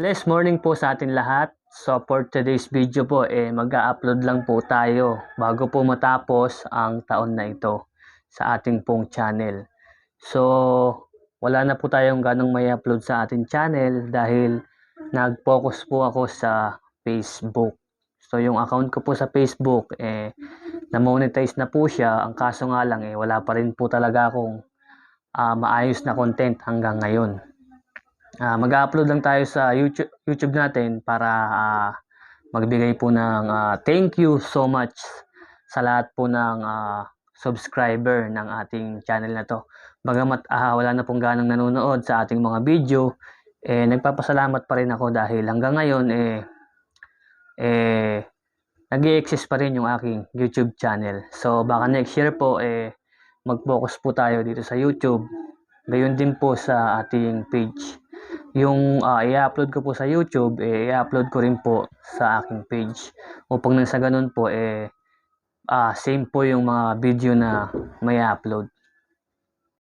Blessed morning po sa atin lahat. So for today's video po, eh, mag-upload lang po tayo bago po matapos ang taon na ito sa ating pong channel. So wala na po tayong ganong may upload sa ating channel dahil nag-focus po ako sa Facebook. So yung account ko po sa Facebook, eh, na-monetize na po siya. Ang kaso nga lang, eh, wala pa rin po talaga akong ah, maayos na content hanggang ngayon. Ah, mag-upload lang tayo sa YouTube, YouTube natin para ah, magbigay po ng ah, thank you so much sa lahat po ng ah, subscriber ng ating channel na to. Bagamat ah, wala na pong ganong nanonood sa ating mga video, eh, nagpapasalamat pa rin ako dahil hanggang ngayon eh, eh, nag exist pa rin yung aking YouTube channel. So baka next year po eh, mag-focus po tayo dito sa YouTube. Gayon din po sa ating page yung ah, i-upload ko po sa YouTube, eh, i-upload ko rin po sa aking page. Upang nang sa ganun po, eh, ah, same po yung mga video na may upload.